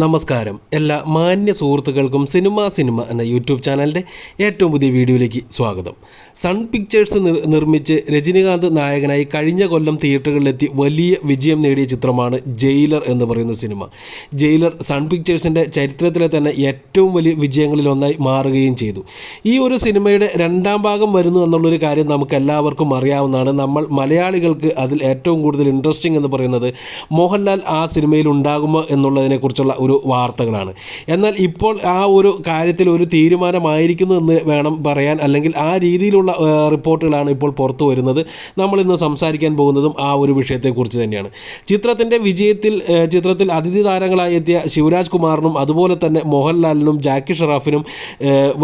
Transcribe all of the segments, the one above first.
നമസ്കാരം. എല്ലാ മാന്യ സുഹൃത്തുക്കൾക്കും സിനിമ സിനിമ എന്ന യൂട്യൂബ് ചാനലിന്റെ ഏറ്റവും പുതിയ വീഡിയോയിലേക്ക് സ്വാഗതം. സൺ പിക്ചേഴ്സ് നിർമ്മിച്ച് രജനികാന്ത് നായകനായി കഴിഞ്ഞ കൊല്ലം തിയേറ്ററുകളിലെത്തി വലിയ വിജയം നേടിയ ചിത്രമാണ് ജയിലർ എന്ന് പറയുന്ന സിനിമ. ജയിലർ സൺ പിക്ചേഴ്സിന്റെ ചരിത്രത്തിലെ തന്നെ ഏറ്റവും വലിയ വിജയങ്ങളിലൊന്നായി മാറുകയും ചെയ്തു. ഈ ഒരു സിനിമയുടെ രണ്ടാം ഭാഗം വരുന്നു എന്നുള്ളൊരു കാര്യം നമുക്ക് എല്ലാവർക്കും അറിയാവുന്നതാണ്. നമ്മൾ മലയാളികൾക്ക് അതിൽ ഏറ്റവും കൂടുതൽ ഇൻട്രസ്റ്റിംഗ് എന്ന് പറയുന്നത് മോഹൻലാൽ ആ സിനിമയിൽ ഉണ്ടാകുമോ എന്നുള്ളതിനെക്കുറിച്ചുള്ള ഒരു വാർത്തകളാണ്. എന്നാൽ ഇപ്പോൾ ആ ഒരു കാര്യത്തിൽ ഒരു തീരുമാനമായിരിക്കുന്നു എന്ന് വേണം പറയാൻ അല്ലെങ്കിൽ ആ രീതിയിലുള്ള റിപ്പോർട്ടുകളാണ് ഇപ്പോൾ പുറത്തു വരുന്നത്. നമ്മൾ ഇന്ന് സംസാരിക്കാൻ പോകുന്നതും ആ ഒരു വിഷയത്തെക്കുറിച്ച് തന്നെയാണ്. ചിത്രത്തിന്റെ വിജയത്തിൽ ചിത്രത്തിൽ അതിഥി താരങ്ങളായി എത്തിയ ശിവരാജ് കുമാറിനും അതുപോലെ തന്നെ മോഹൻലാലിനും ജാക്കി ഷറാഫിനും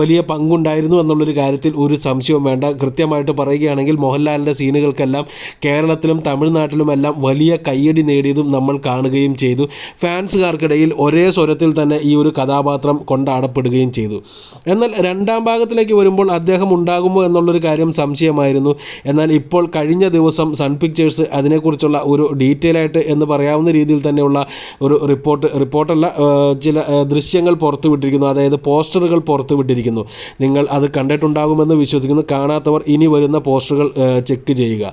വലിയ പങ്കുണ്ടായിരുന്നു എന്നുള്ളൊരു കാര്യത്തിൽ ഒരു സംശയവും വേണ്ട. കൃത്യമായിട്ട് പറയുകയാണെങ്കിൽ മോഹൻലാലിന്റെ സീനുകൾക്കെല്ലാം കേരളത്തിലും തമിഴ്നാട്ടിലുമെല്ലാം വലിയ കയ്യടി നേടിയതും നമ്മൾ കാണുകയും ചെയ്തു. ഫാൻസുകാർക്കിടയിൽ ഒരേ സ്വരത്തിൽ തന്നെ ഈ ഒരു കഥാപാത്രം കൊണ്ടാടപ്പെടുകയും ചെയ്തു. എന്നാൽ രണ്ടാം ഭാഗത്തിലേക്ക് വരുമ്പോൾ അദ്ദേഹം ഉണ്ടാകുമോ എന്നുള്ളൊരു കാര്യം സംശയമായിരുന്നു. എന്നാൽ ഇപ്പോൾ കഴിഞ്ഞ ദിവസം സൺ പിക്ചേഴ്സ് അതിനെക്കുറിച്ചുള്ള ഒരു ഡീറ്റെയിൽ ആയിട്ട് എന്ന് പറയാവുന്ന രീതിയിൽ തന്നെയുള്ള ഒരു റിപ്പോർട്ട് റിപ്പോർട്ടല്ല ചില ദൃശ്യങ്ങൾ പുറത്തു വിട്ടിരിക്കുന്നു. അതായത് പോസ്റ്ററുകൾ പുറത്തു വിട്ടിരിക്കുന്നു. നിങ്ങൾ അത് കണ്ടിട്ടുണ്ടാകുമെന്ന് വിശ്വസിക്കുന്നു. കാണാത്തവർ ഇനി വരുന്ന പോസ്റ്ററുകൾ ചെക്ക് ചെയ്യുക.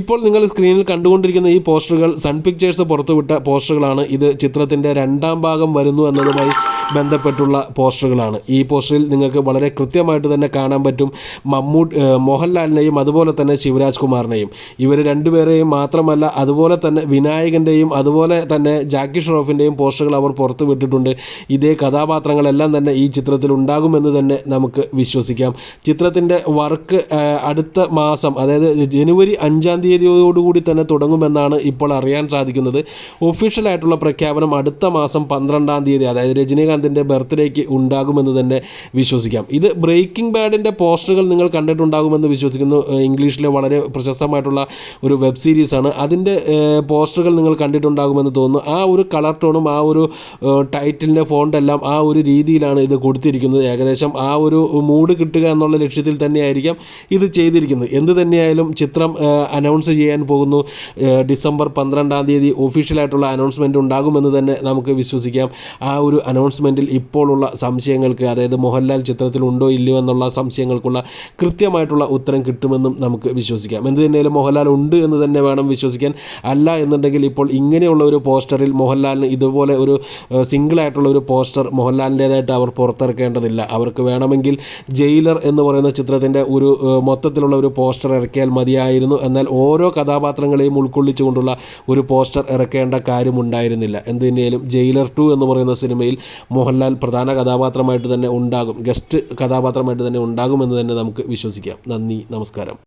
ഇപ്പോൾ നിങ്ങൾ സ്ക്രീനിൽ കണ്ടുകൊണ്ടിരിക്കുന്ന ഈ പോസ്റ്ററുകൾ സൺ പിക്ചേഴ്സ് പുറത്തുവിട്ട പോസ്റ്ററുകളാണ്. ഇത് ചിത്രത്തിന്റെ രണ്ടാം ഭാഗം വരുന്നു എന്നതുമായി ബന്ധപ്പെട്ടുള്ള പോസ്റ്ററുകളാണ്. ഈ പോസ്റ്ററിൽ നിങ്ങൾക്ക് വളരെ കൃത്യമായിട്ട് തന്നെ കാണാൻ പറ്റും മമ്മൂട്ട് മോഹൻലാലിനെയും അതുപോലെ തന്നെ ശിവരാജ് കുമാറിനെയും. ഇവർ രണ്ടുപേരെയും മാത്രമല്ല അതുപോലെ തന്നെ വിനായകന്റെയും അതുപോലെ തന്നെ ജാക്കി ഷ്രോഫിന്റെയും പോസ്റ്ററുകൾ അവർ പുറത്തു വിട്ടിട്ടുണ്ട്. ഇതേ കഥാപാത്രങ്ങളെല്ലാം തന്നെ ഈ ചിത്രത്തിൽ ഉണ്ടാകുമെന്ന് തന്നെ നമുക്ക് വിശ്വസിക്കാം. ചിത്രത്തിന്റെ വർക്ക് അടുത്ത മാസം അതായത് ജനുവരി അഞ്ചാം തീയതിയോടുകൂടി തന്നെ തുടങ്ങുമെന്നാണ് ഇപ്പോൾ അറിയാൻ സാധിക്കുന്നത്. ഒഫീഷ്യലായിട്ടുള്ള പ്രഖ്യാപനം അടുത്ത മാസം പന്ത്രണ്ടാം തീയതി അതായത് രജനീകാന്തിന്റെ ബർത്ത്ഡേക്ക് ഉണ്ടാകുമെന്ന് തന്നെ വിശ്വസിക്കാം. ഇത് ബ്രേക്കിംഗ് ബാഡിന്റെ പോസ്റ്ററുകൾ നിങ്ങൾ കണ്ടിട്ടുണ്ടാകുമെന്ന് വിശ്വസിക്കുന്നു. ഇംഗ്ലീഷിലെ വളരെ പ്രശസ്തമായിട്ടുള്ള ഒരു വെബ് സീരീസാണ്. അതിന്റെ പോസ്റ്ററുകൾ നിങ്ങൾ കണ്ടിട്ടുണ്ടാകുമെന്ന് തോന്നുന്നു. ആ ഒരു കളർ ടോണും ആ ഒരു ടൈറ്റിലിന്റെ ഫോണ്ടെല്ലാം ആ ഒരു രീതിയിലാണ് ഇത് കൊടുത്തിരിക്കുന്നത്. ഏകദേശം ആ ഒരു മൂഡ് കിട്ടുക എന്നുള്ള ലക്ഷ്യത്തിൽ തന്നെയായിരിക്കാം ഇത് ചെയ്തിരിക്കുന്നത്. എന്ത് തന്നെയായാലും ചിത്രം അനൗൺസ് ചെയ്യാൻ പോകുന്നു. ഡിസംബർ പന്ത്രണ്ടാം തീയതി ഒഫീഷ്യലായിട്ടുള്ള അനൗൺസ്മെന്റ് ഉണ്ടാകുമെന്ന് തന്നെ നമുക്ക് വിശ്വസിക്കാം. ആ ഒരു അനൗൺസ്മെന്റിൽ ഇപ്പോഴുള്ള സംശയങ്ങൾക്ക് അതായത് മോഹൻലാൽ ചിത്രത്തിൽ ഉണ്ടോ ഇല്ലയോ എന്നുള്ള സംശയങ്ങൾക്കുള്ള കൃത്യമായിട്ടുള്ള ഉത്തരം കിട്ടുമെന്നും നമുക്ക് വിശ്വസിക്കാം. എന്ത് തന്നെയാലും മോഹൻലാൽ ഉണ്ട് എന്ന് തന്നെ വേണം വിശ്വസിക്കാൻ. അല്ല എന്നുണ്ടെങ്കിൽ ഇപ്പോൾ ഇങ്ങനെയുള്ള ഒരു പോസ്റ്ററിൽ മോഹൻലാലിന് ഇതുപോലെ ഒരു സിംഗിളായിട്ടുള്ള ഒരു പോസ്റ്റർ മോഹൻലാലിന്റേതായിട്ട് അവർ പുറത്തിറക്കേണ്ടതില്ല. അവർക്ക് വേണമെങ്കിൽ ജയിലർ എന്ന് പറയുന്ന ചിത്രത്തിന്റെ ഒരു മൊത്തത്തിലുള്ള ഒരു പോസ്റ്റർ ഇറക്കിയാൽ മതിയായിരുന്നു. എന്നാൽ ഓരോ കഥാപാത്രങ്ങളെയും ഉൾക്കൊള്ളിച്ചുകൊണ്ടുള്ള ഒരു പോസ്റ്റർ ഇറക്കേണ്ട കാര്യമുണ്ടായിരുന്നില്ല. എന്ത് തന്നെയാലും ജയിലർ ടു എന്ന് പറയുന്ന സിനിമയിൽ മോഹൻലാൽ പ്രധാന കഥാപാത്രമായിട്ട് തന്നെ ഉണ്ടാകും ഗസ്റ്റ് കഥാപാത്രമായിട്ട് തന്നെ ഉണ്ടാകുമെന്ന് തന്നെ നമുക്ക് വിശ്വസിക്കാം. നന്ദി നമസ്കാരം.